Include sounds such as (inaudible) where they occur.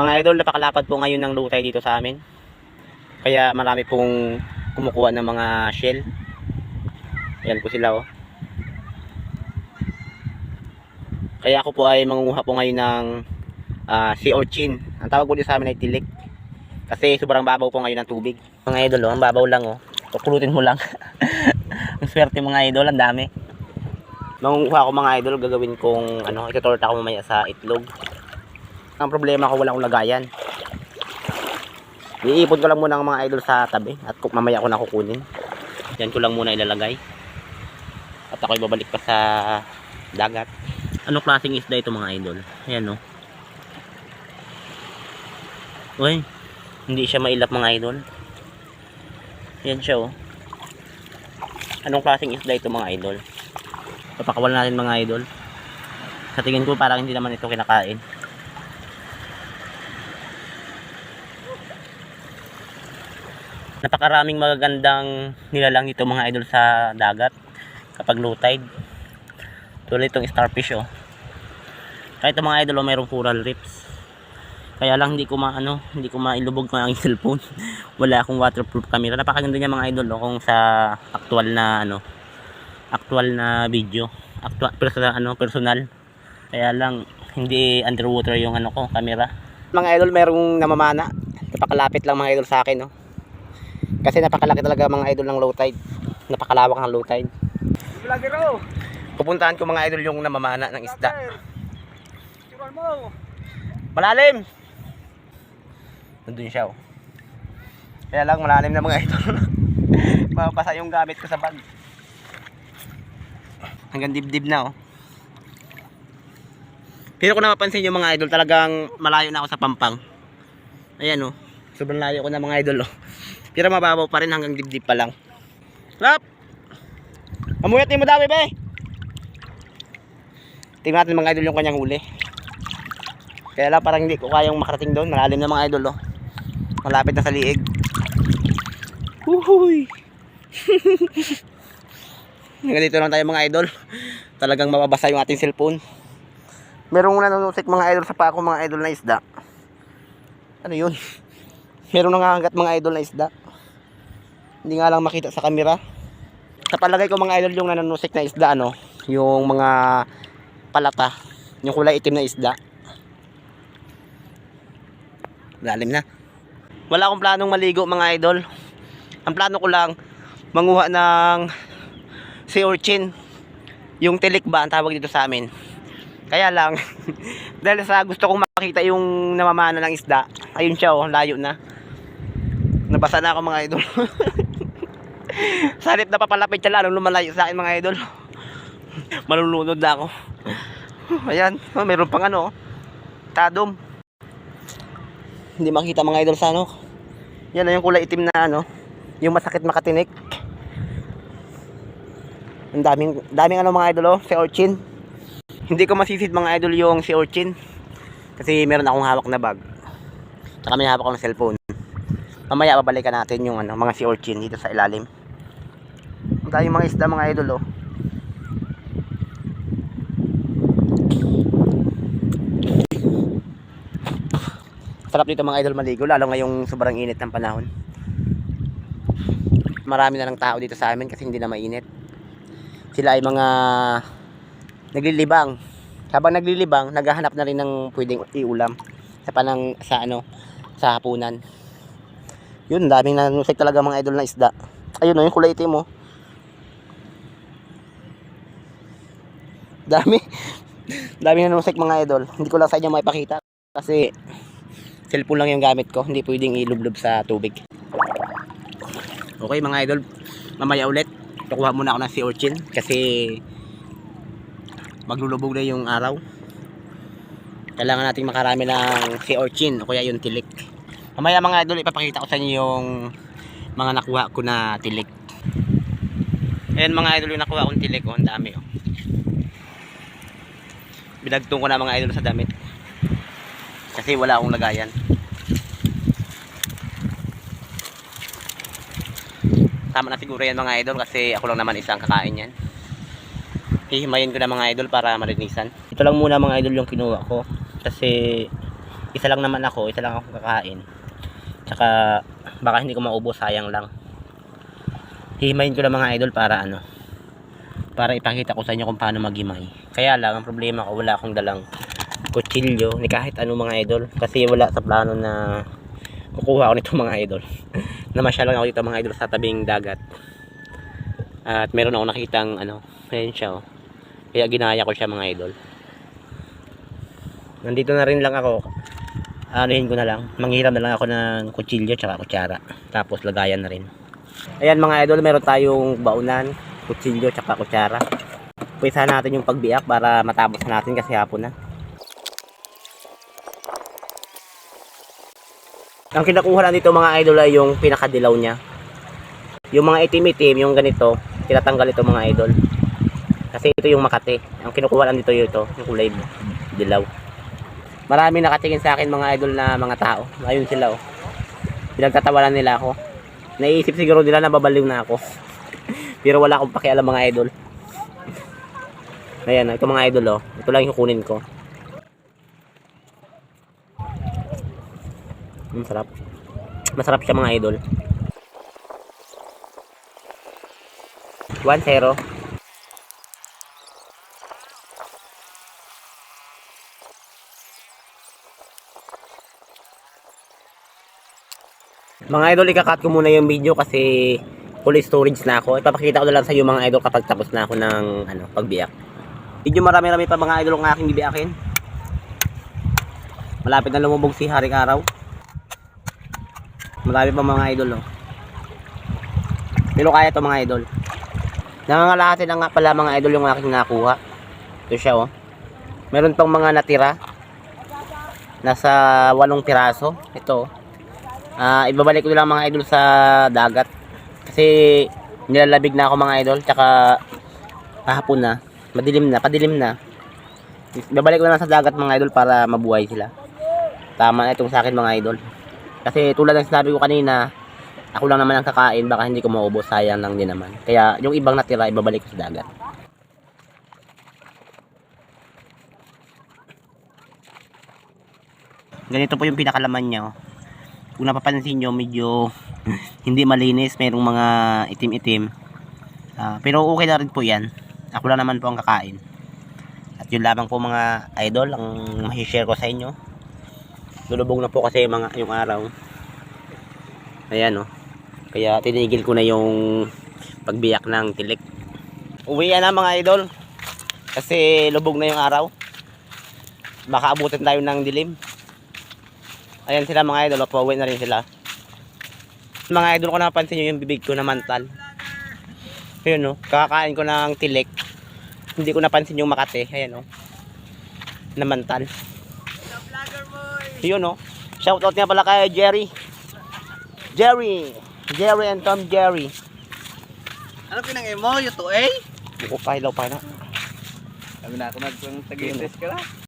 Mga idol, napakalapad po ngayon ng lutay dito sa amin. Kaya marami pong kumukuha ng mga shell. Ayan po sila oh. Kaya ako po ay mangunguha po ngayon ng ah, sea urchin. Ang tawag po dito sa amin ay tilik. Kasi sobrang babaw po ngayon ng tubig. Mga idol, oh, ang babaw lang oh. Kukulutin mo lang. (laughs) ang swerte mga idol, ang dami. Mangunguha ako mga idol, gagawin kong ano, itutorta ko mamaya sa itlog. Ang problema ko wala akong lagayan. Iipon ko lang muna ang mga idol sa tabi at mamaya ako na kukunin. Yan ko lang muna ilalagay. At ako babalik pa sa dagat. Ano klaseng isda ito mga idol? Ayan no. Uy, hindi siya mailap mga idol. Yan siya oh. Anong klaseng isda ito mga idol? Papakawalan natin mga idol. Sa tingin ko parang hindi naman ito kinakain. Napakaraming magagandang nilalang dito mga idol sa dagat kapag low tide. Tulad itong starfish oh. Kahit mga idol oh, mayroong coral reefs. Kaya lang hindi ko maano, hindi ko mailubog ko ang (laughs) cellphone. Wala akong waterproof camera. Napakaganda niya mga idol oh, kung sa actual na ano, actual na video. Actual personal ano, personal. Kaya lang hindi underwater yung ano ko, camera. Mga idol, merong namamana. Napakalapit lang mga idol sa akin, no. Kasi napakalaki talaga mga idol ng low tide. Napakalawak ng low tide. Pupuntahan ko mga idol yung namamana ng isda. Malalim! Nandun siya oh. Kaya lang malalim na mga idol. (laughs) Mapasa yung gamit ko sa bag. Hanggang dibdib na oh. Pero kung napapansin yung mga idol, talagang malayo na ako sa pampang. Ayan oh. Sobrang layo ko na mga idol oh. Pero mababaw pa rin hanggang dibdib pa lang. Lap! Amuyat mo dami be! Tingnan natin mga idol yung kanyang huli. Kaya lang parang hindi ko kayang makarating doon. Malalim na mga idol oh. Malapit na sa liig. Huhuy! (laughs) Hanggang dito lang tayo mga idol. Talagang mababasa yung ating cellphone. Merong nanunusik mga idol sa pako mga idol na isda. Ano yun? (laughs) Merong nangangagat mga idol na isda. Hindi nga lang makita sa camera. Sa palagay ko mga idol yung nanunusik na isda ano, yung mga palata, yung kulay itim na isda. Lalim na. Wala akong planong maligo mga idol. Ang plano ko lang manguha ng sea urchin. Yung tilik ba ang tawag dito sa amin. Kaya lang (laughs) dahil sa gusto kong makita yung namamana ng isda. Ayun siya oh, layo na. Nabasa na ako mga idol. (laughs) (laughs) sa halip na papalapit siya lalong lumalayo sa akin mga idol. Malulunod na ako. Ayan, oh, mayroon pang ano, oh. tadom. Hindi makita mga idol sa ano. Yan na yung kulay itim na ano, yung masakit makatinik. Ang daming, daming ano mga idol oh, si Orchin. Hindi ko masisid mga idol yung si Orchin. Kasi meron akong hawak na bag. Tsaka may hawak akong cellphone. Mamaya babalikan natin yung ano, mga si Orchin dito sa ilalim. Daming mga isda mga idol oh. Sarap dito mga idol maligo lalo ngayong sobrang init ng panahon. Marami na ng tao dito sa amin kasi hindi na mainit. Sila ay mga naglilibang. Habang naglilibang, naghahanap na rin ng pwedeng iulam sa panang sa ano sa hapunan. Yun, daming nanusik talaga mga idol na isda. Ayun oh, yung kulay itim mo. Dami. Daming nanusik mga idol. Hindi ko lang sa inyo maipakita kasi cellphone lang yung gamit ko. Hindi pwedeng ilublob sa tubig. Okay mga idol. Mamaya ulit. Kukuha muna ako ng sea urchin kasi maglulubog na yung araw. Kailangan nating makarami ng sea urchin o kaya yung tilik. Mamaya mga idol ipapakita ko sa inyo yung mga nakuha ko na tilik. Ayan mga idol yung nakuha kong tilik oh, ang dami oh. Binagtong ko na mga idol sa damit kasi wala akong lagayan tama na siguro yan mga idol kasi ako lang naman isang kakain yan hihimayin ko na mga idol para malinisan ito lang muna mga idol yung kinuha ko kasi isa lang naman ako, isa lang ako kakain. Tsaka baka hindi ko maubos, sayang lang. Himayin ko lang mga idol para ano, para ipakita ko sa inyo kung paano maghimay. Kaya lang, ang problema ko, wala akong dalang kutsilyo, ni kahit ano mga idol. Kasi wala sa plano na kukuha ako nito mga idol. (laughs) Namasyal lang ako dito mga idol sa tabing dagat. At meron ako nakitang ano, ayan oh. Kaya ginaya ko siya mga idol. Nandito na rin lang ako. Anuhin ko na lang. Manghiram na lang ako ng kutsilyo tsaka kutsara. Tapos lagayan na rin. Ayan mga idol, meron tayong baunan, kutsilyo tsaka kutsara. Pwesa natin yung pagbiyak para matapos na natin kasi hapon na. Ang kinakuha lang dito mga idol ay yung pinakadilaw niya. Yung mga itim-itim, yung ganito, tinatanggal ito mga idol. Kasi ito yung makate. Ang kinukuha lang dito ito, yung kulay dilaw. Marami nakatingin sa akin mga idol na mga tao. Ayun sila oh. Pinagtatawanan nila ako. Naiisip siguro nila na babaliw na ako. (laughs) Pero wala akong pakialam mga idol. Ayan, ito mga idol oh. Ito lang yung kunin ko. Masarap. Masarap siya mga idol. 1-0. Mga idol, ikakat ko muna yung video kasi full storage na ako. Ipapakita ko na lang sa iyo mga idol kapag tapos na ako ng ano, pagbiyak. Video marami-rami pa mga idol ang aking bibiyakin. Malapit na lumubog si Haring Araw. Marami pa mga idol oh. Pero kaya to mga idol. Nangangalahati na nga pala mga idol yung aking nakuha. Ito siya oh. Meron pang mga natira. Nasa walong piraso. Ito oh. Ah, ibabalik ko lang mga idol sa dagat. Kasi nilalabig na ako mga idol. Tsaka kahapon na. Madilim na. Padilim na. Ibabalik ko na sa dagat mga idol para mabuhay sila. Tama na itong sa akin mga idol. Kasi tulad ng sinabi ko kanina, ako lang naman ang kakain, baka hindi ko maubos, sayang lang din naman. Kaya yung ibang natira, ibabalik sa dagat. Ganito po yung pinakalaman niya. oh. Kung napapansin nyo, medyo (laughs) hindi malinis, mayroong mga itim-itim. Ah, pero okay na rin po yan. Ako lang naman po ang kakain. At yun lamang po mga idol, ang share ko sa inyo. Lulubog na po kasi yung, mga, yung araw. Ayan oh. Kaya tinigil ko na yung pagbiyak ng tilik. Uwi na mga idol. Kasi lubog na yung araw. Baka abutin tayo ng dilim. Ayan sila mga idol. Pauwi na rin sila. Mga idol ko napansin nyo yung bibig ko na mantal. Ayun oh. Kakakain ko ng tilik. Hindi ko napansin yung makate. Ayan oh. Na mantal. Yun oh. Shoutout nga pala kay Jerry. Jerry. Jerry and Tom Jerry. Ano pinang emo? Yung eh? Buko pa, ilaw pa na. Sabi na ako nagtag-test ka na.